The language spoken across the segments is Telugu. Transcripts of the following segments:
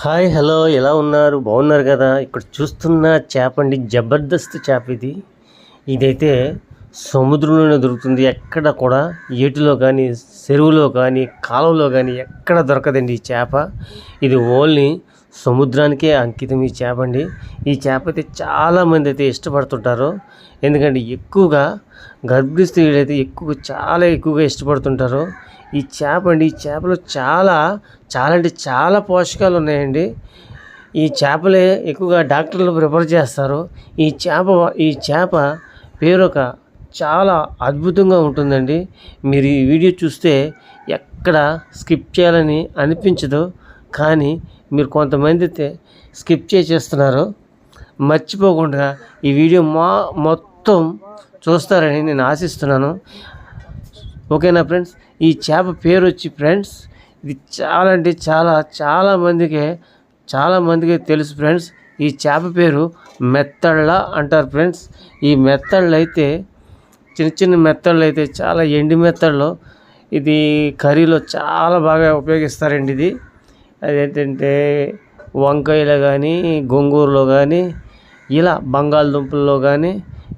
హాయ్ హలో ఎలా ఉన్నారు? బాగున్నారు కదా? ఇక్కడ చూస్తున్న చేప అండి జబర్దస్త్ చేప ఇది. ఇదైతే సముద్రంలోనే దొరుకుతుంది. ఎక్కడ కూడా ఏటిలో కానీ చెరువులో కానీ కాలువలో కానీ ఎక్కడ దొరకదండి ఈ చేప. ఇది ఓన్లీ సముద్రానికే అంకితం ఈ చేప అండి. ఈ చేప అయితే చాలామంది అయితే ఇష్టపడుతుంటారు. ఎందుకంటే ఎక్కువగా గర్భిణిస్త్రీ అయితే ఎక్కువ చాలా ఎక్కువగా ఇష్టపడుతుంటారు. ఈ చేప అండి ఈ చేపలో చాలా చాలా అంటే చాలా పోషకాలు ఉన్నాయండి. ఈ చేపలే ఎక్కువగా డాక్టర్లు ప్రిఫర్ చేస్తారు. ఈ చేప ఈ చేప పేరొక చాలా అద్భుతంగా ఉంటుందండి. మీరు ఈ వీడియో చూస్తే ఎక్కడ స్కిప్ చేయాలని అనిపించదు. కానీ మీరు కొంతమంది అయితే స్కిప్ చేసేస్తున్నారు. మర్చిపోకుండా ఈ వీడియో మా మొత్తం చూస్తారని నేను ఆశిస్తున్నాను. ఓకేనా ఫ్రెండ్స్? ఈ చేప పేరు వచ్చి ఫ్రెండ్స్ ఇది చాలా అంటే చాలా చాలా చాలామందికి చాలా తెలుసు ఫ్రెండ్స్. ఈ చేప పేరు మెత్తళ్ళ అంటారు ఫ్రెండ్స్. ఈ మెత్తళ్ళు అయితే చిన్న చిన్న మెత్తళ్ళు అయితే చాలా ఎండి మెత్తళ్ళు. ఇది కర్రీలో చాలా బాగా ఉపయోగిస్తారండి ఇది. అదేంటంటే వంకాయలో కానీ గోంగూరలో కానీ ఇలా బంగాళదుంపల్లో కానీ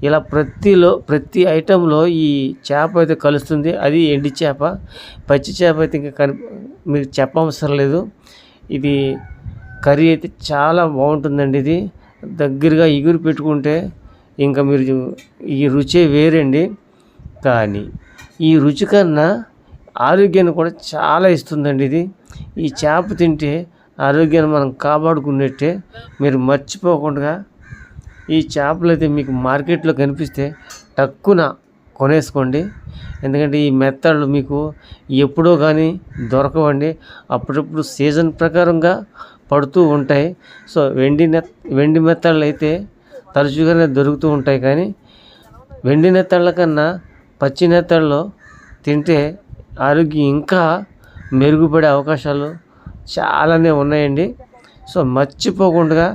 ఇలా ప్రతిలో ప్రతి ఐటెంలో ఈ చేప అయితే కలుస్తుంది. అది ఎండి చేప. పచ్చి చేప అయితే ఇంకా కని మీకు చెప్పవసరం లేదు. ఇది కర్రీ అయితే చాలా బాగుంటుందండి ఇది. దగ్గరగా ఇగురు పెట్టుకుంటే ఇంకా మీరు ఈ రుచే వేరండి. కానీ ఈ రుచి కన్నా ఆరోగ్యాన్ని కూడా చాలా ఇస్తుందండి ఇది. ఈ చేప తింటే ఆరోగ్యాన్ని మనం కాపాడుకున్నట్టే మీరు మర్చిపోకుండా ఈ చేపలు అయితే మీకు మార్కెట్లో కనిపిస్తే తక్కువ కొనేసుకోండి. ఎందుకంటే ఈ మెత్తళ్ళు మీకు ఎప్పుడో కానీ దొరకవండి. అప్పుడప్పుడు సీజన్ ప్రకారంగా పడుతూ ఉంటాయి. సో వెండి నెత్ వెండి మెత్తళ్ళు అయితే తరచుగానే దొరుకుతూ ఉంటాయి కానీ వెండి నెత్తళ్ళ కన్నా పచ్చి నెత్తళ్ళు తింటే ఆరోగ్యం ఇంకా మెరుగుపడే అవకాశాలు చాలానే ఉన్నాయండి. సో మర్చిపోకుండా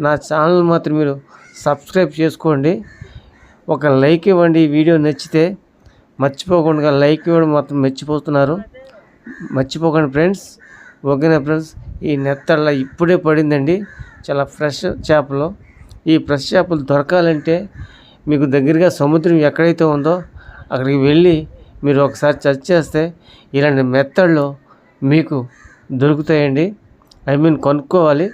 నా ఛానల్ మాత్రం మీరు సబ్స్క్రైబ్ చేసుకోండి. ఒక లైక్ ఇవ్వండి ఈ వీడియో నచ్చితే. మర్చిపోకుండా లైక్ ఇవ్వడం మాత్రం మర్చిపోతున్నారు. మర్చిపోకండి ఫ్రెండ్స్. ఓకేనా ఫ్రెండ్స్? ఈ నెత్తళ్ళ ఇప్పుడే పడిందండి. చాలా ఫ్రెష్ చేపలు. ఈ ఫ్రెష్ చేపలు దొరకాలంటే మీకు దగ్గరగా సముద్రం ఎక్కడైతే ఉందో అక్కడికి వెళ్ళి మీరు ఒకసారి సెర్చ్ చేస్తే ఇలాంటి మెథడ్లు మీకు దొరుకుతాయండి. ఐ మీన్ కొనుక్కోవాలి.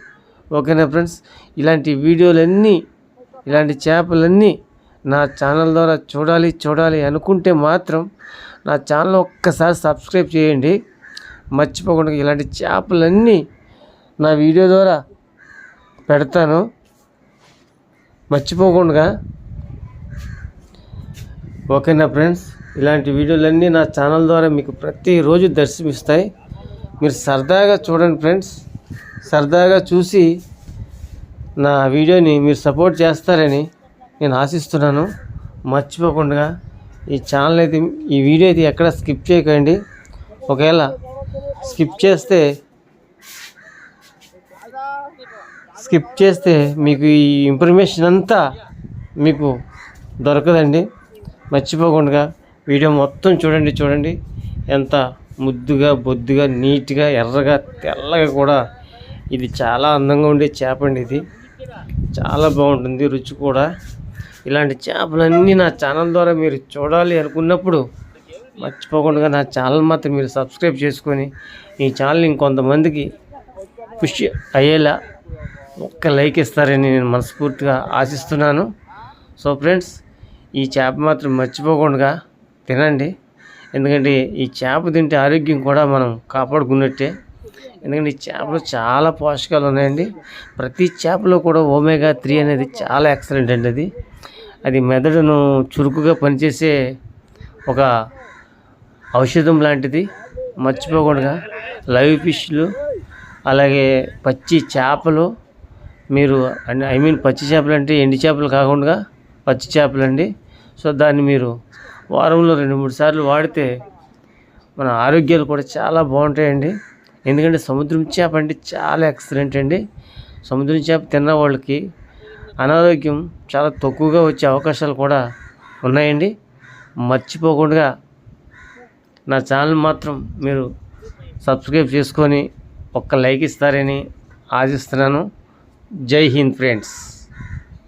ఓకేనా ఫ్రెండ్స్? ఇలాంటి వీడియోలన్నీ ఇలాంటి చేపలన్నీ నా ఛానల్ ద్వారా చూడాలి చూడాలి అనుకుంటే మాత్రం నా ఛానల్ ఒక్కసారి సబ్స్క్రైబ్ చేయండి. మర్చిపోకుండా ఇలాంటి చేపలన్నీ నా వీడియో ద్వారా పెడతాను. మర్చిపోకుండా. ఓకేనా ఫ్రెండ్స్? ఇలాంటి వీడియోలన్నీ నా ఛానల్ ద్వారా మీకు ప్రతిరోజు దర్శనమిస్తాయి. మీరు సరదాగా చూడండి ఫ్రెండ్స్. సరదాగా చూసి నా వీడియోని మీరు సపోర్ట్ చేస్తారని నేను ఆశిస్తున్నాను. మర్చిపోకుండా ఈ ఛానల్ అయితే ఈ వీడియో అయితే ఎక్కడ స్కిప్ చేయకండి. ఒకవేళ స్కిప్ చేస్తే స్కిప్ చేస్తే మీకు ఈ ఇన్ఫర్మేషన్ అంతా మీకు దొరకదండి. మర్చిపోకుండా వీడియో మొత్తం చూడండి చూడండి. ఎంత ముద్దుగా బొద్దుగా నీట్గా ఎర్రగా తెల్లగా కూడా ఇది చాలా అందంగా ఉండే చేప అండి ఇది. చాలా బాగుంటుంది రుచి కూడా. ఇలాంటి చేపలన్నీ నా ఛానల్ ద్వారా మీరు చూడాలి అనుకున్నప్పుడు మర్చిపోకుండా నా ఛానల్ మాత్రం మీరు సబ్స్క్రైబ్ చేసుకొని ఈ ఛానల్ ఇంకొంతమందికి పుష్ అయ్యేలా ఒక్క లైక్ ఇస్తారని నేను మనస్ఫూర్తిగా ఆశిస్తున్నాను. సో ఫ్రెండ్స్ ఈ చేప మాత్రం మర్చిపోకుండా తినండి. ఎందుకంటే ఈ చేప తింటే ఆరోగ్యం కూడా మనం కాపాడుకున్నట్టే. ఎందుకంటే ఈ చేపలో చాలా పోషకాలు ఉన్నాయండి. ప్రతి చేపలో కూడా ఓమేగా త్రీ అనేది చాలా ఎక్సలెంట్ అండి అది. అది మెదడును చురుకుగా పనిచేసే ఒక ఔషధం లాంటిది. మర్చిపోకుండా లైవ్ ఫిష్లు అలాగే పచ్చి చేపలు మీరు ఐ మీన్ పచ్చి చేపలు అంటే ఎండి చేపలు కాకుండా పచ్చి చేపలు అండి సో దాన్ని మీరు వారంలో రెండు మూడు సార్లు వాడితే మన ఆరోగ్యాలు కూడా చాలా బాగుంటాయండి. ఎందుకంటే సముద్రం చేప అంటే చాలా ఎక్సలెంట్ అండి. సముద్రం చేప తిన్న వాళ్ళకి అనారోగ్యం చాలా తక్కువగా వచ్చే అవకాశాలు కూడా ఉన్నాయండి. మర్చిపోకుండా నా ఛానల్ మాత్రం మీరు సబ్స్క్రైబ్ చేసుకొని ఒక్క లైక్ ఇస్తారని ఆశిస్తున్నాను. జై హింద్ ఫ్రెండ్స్.